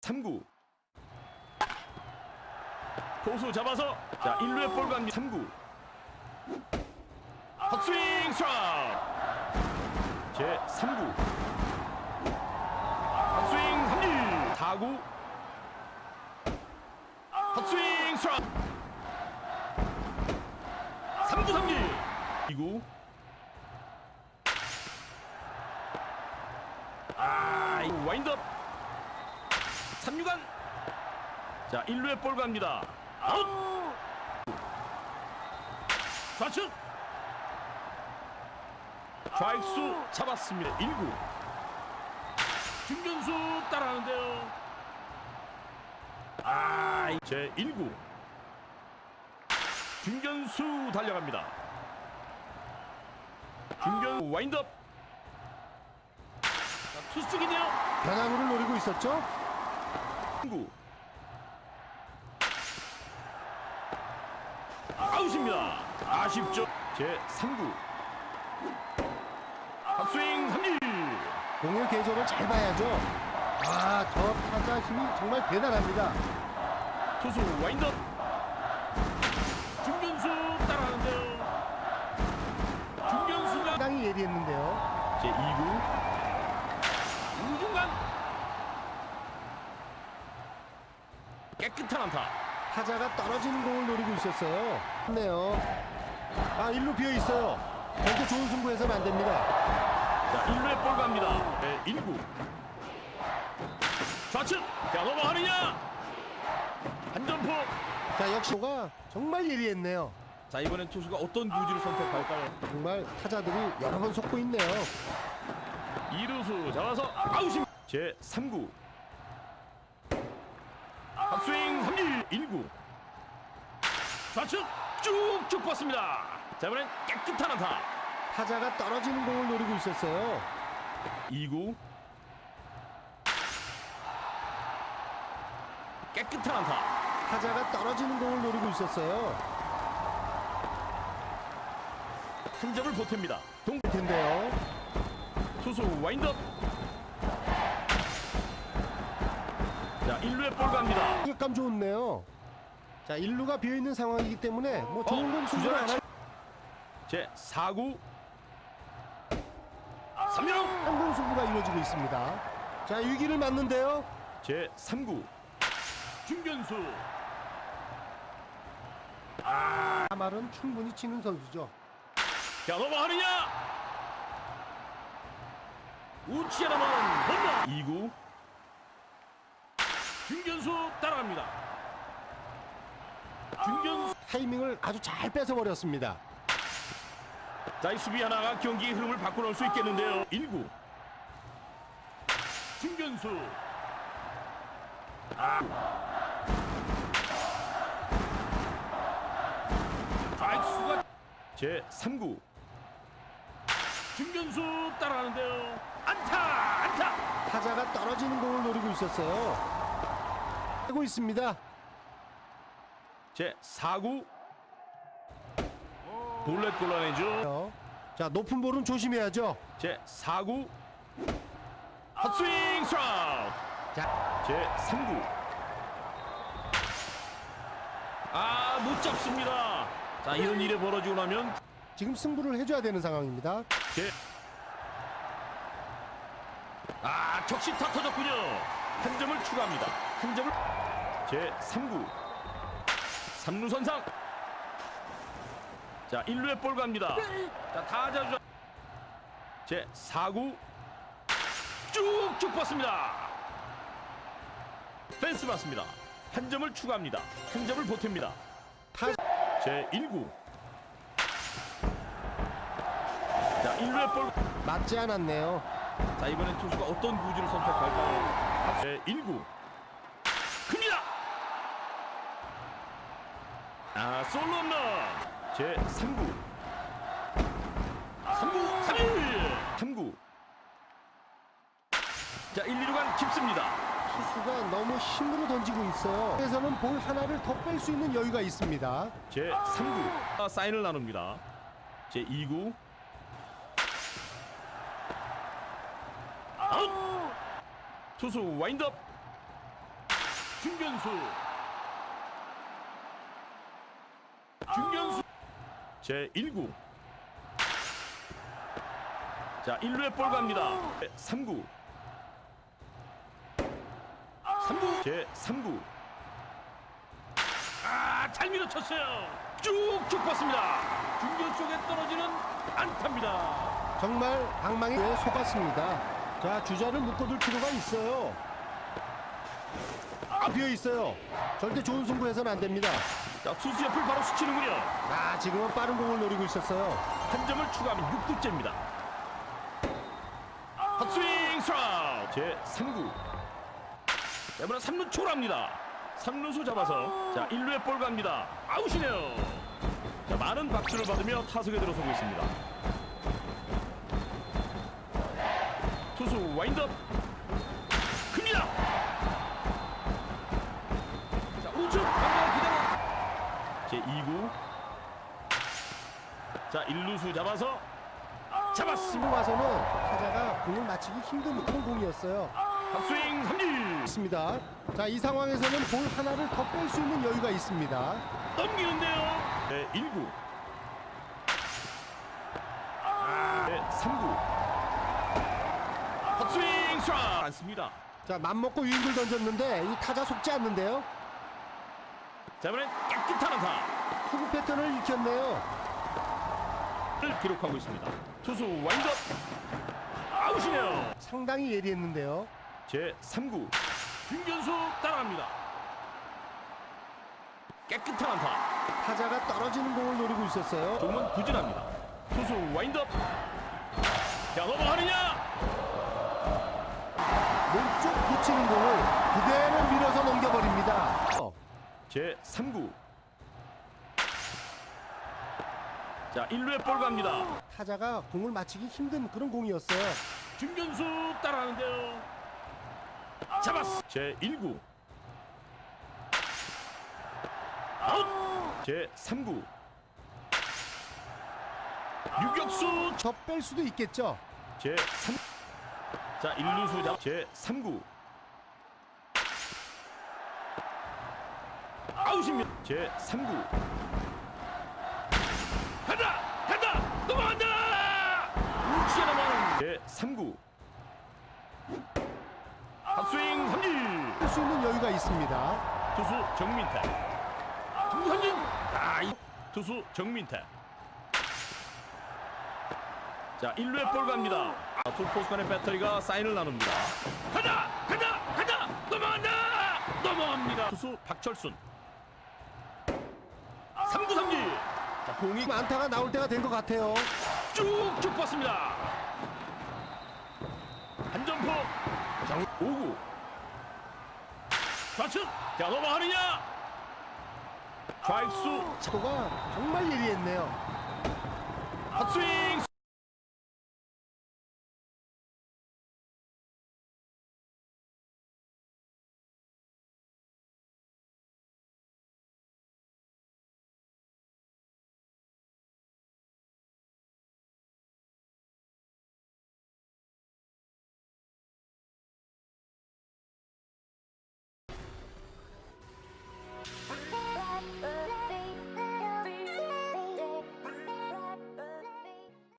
3구. 포수 잡아서. 자 1루에 볼 갑니다 3구. 헛스윙 스트라이크 제 3구. 헛스윙 삼진 4구. 헛스윙 스트라이크 3구 삼진 2구 3루간 자 1루에 볼 갑니다. 아웃! 좌측! 좌익수 잡았습니다. 1구. 중견수 따라하는데요. 아제 1구. 중견수 달려갑니다. 중견 와인드업. 자, 투수 쪽이네요. 변화구를 노리고 있었죠. 3구. 아웃입니다. 아쉽죠. 제 3구. 탑스윙 삼진 공의 궤적을 잘 봐야죠. 아, 저 타자 힘이 정말 대단합니다. 투수 와인드업. 중견수 따라하는데요. 중견수가 상당히 예리했는데요. 제 2구 우중간 깨끗한 안타 타자가 떨어지는 공을 노리고 있었어요. 네요. 아, 일루 비어 있어요. 절대 좋은 승부해서는 안 됩니다. 자 1루에 볼 갑니다 네, 1구 좌측 자 넘어가느냐 한점포 자, 역시가 정말 예리했네요. 자 이번엔 투수가 어떤 구지를 선택할까요? 정말 타자들이 여러 번 속고 있네요. 이루수 잡아서 아웃입 제 3구 합스윙 삼진 1구. 좌측 쭉쭉 뻗습니다. 자 이번엔 깨끗한 안타. 타자가 떨어지는 공을 노리고 있었어요. 2구. 깨끗한 안타. 타자가 떨어지는 공을 노리고 있었어요. 한 점을 보탭니다. 동 텐데요. 투수 와인드업 자 1루에 볼 갑니다 타격감 좋네요. 자, 일루가 비어 있는 상황이기 때문에 뭐 좋은 공 수준 안 할. 제 4구 3루 한공 승부가 이루어지고 있습니다. 자, 위기를 맞는데요. 제 3구 중견수 말은 충분히 치는 선수죠. 자 넘어가느냐 우치에 남아는 홈런 2구 중견수 따라갑니다. 중견수. 타이밍을 아주 잘 뺏어 버렸습니다. 자이 수비 하나가 경기의 흐름을 바꿔놓을 수 있겠는데요. 1구. 중견수. 좌익수가 제 3구. 중견수 따라하는데요. 안타 안타. 타자가 떨어지는 공을 노리고 있었어요. 하고 있습니다. 제 4구. 볼넷 골라내죠. 자, 높은 볼은 조심해야죠. 제 4구. 헛스윙 스트라이크 자, 제 3구. 아 못 잡습니다. 자 이런 일이 벌어지고 나면 지금 승부를 해줘야 되는 상황입니다. 제... 아 적시 타 터졌군요. 한 점을 추가합니다. 한 점을 제 3구. 3루 선상. 자 1루에 볼 갑니다. 자 타자. 제 4구. 쭉쭉 뻗습니다. 펜스 맞습니다. 한 점을 추가합니다. 한 점을 보탭니다. 타제 1구. 자 1루에 볼. 맞지 않았네요. 자 이번엔 투수가 어떤 구지를 선택할까요? 제 1구 큽니다 아 솔로 홈런 제 3구 3구 3일 3구. 자 1, 2루 간 깊습니다. 투수가 너무 힘으로 던지고 있어요. 그래서는 볼 하나를 더 뺄 수 있는 여유가 있습니다. 제 3구. 아, 사인을 나눕니다. 제 2구. 아웃! 투수 와인드업. 중견수 중견수. 제 1구. 자 1루에 볼 갑니다. 3구. 3구. 제 3구. 아잘 밀어쳤어요. 쭉쭉 뻗습니다. 중견 쪽에 떨어지는 안타입니다. 정말 방망이에 속았습니다. 자 주자를 묶어둘 필요가 있어요. 아 비어 있어요. 절대 좋은 승부해서는 안 됩니다. 자 투수 옆을 바로 스치는군요 아 지금은 빠른 공을 노리고 있었어요. 한 점을 추가하면 6구째입니다. 헛스윙 스트라우 제 3구. 이번엔 3루 초랍니다. 3루수 잡아서 자 1루에 볼 갑니다. 아웃이네요. 자 많은 박수를 받으며 타석에 들어서고 있습니다. 투수 와인드업 큽니다. 자 우측. 제 2구. 자 1루수 잡아서 잡았습니다. 승부 와서는 타자가 공을 맞히기 힘든 그런 공이었어요. 헛스윙 삼진 있습니다. 자 이 상황에서는 볼 하나를 더 뺄 수 있는 여유가 있습니다. 넘기는데요. 네, 1구. 네, 3구. 헛스윙 스트라이크 않습니다. 자 맘 먹고 유인을 던졌는데 이 타자 속지 않는데요. 자, 이번엔 깨끗한 안타. 투구 패턴을 익혔네요. 를 기록하고 있습니다. 투수 와인드업. 아웃이네요. 상당히 예리했는데요. 제 3구. 중견수 따라갑니다. 깨끗한 안타. 타자가 떨어지는 공을 노리고 있었어요. 조금은 부진합니다. 투수 와인드업. 자, 넘어가느냐? 1루에 볼 갑니다. 타자가 공을 맞히기 힘든 그런 공이었어요. 중견수 따라하는데요. 잡았어. 제 1구. 아웃. 제 3구. 유격수 더뺄 수도 있겠죠. 제 3. 자, 1루수 잡. 제 3구. 아웃입니다. 제 3구. 넘어간다! 넘어가는 제 3구. 탑스윙 삼진! 뺄수 있는 여유가 있습니다. 투수 정민태. 투수 삼진! 아, 이- 투수 정민태. 자, 1루에 볼 갑니다. 아, 투 포수 간의 배터리가 사인을 나눕니다. 간다! 간다! 간다! 넘어간다! 넘어갑니다. 투수 박철순. 3구 삼진! 자, 공이 안타가 나올 때가 된 것 같아요. 쭉쭉 뻗습니다. 한점포 정 5구 좌측 자 넘어가느냐 좌익수 도가 정말 예리했네요. 헛스윙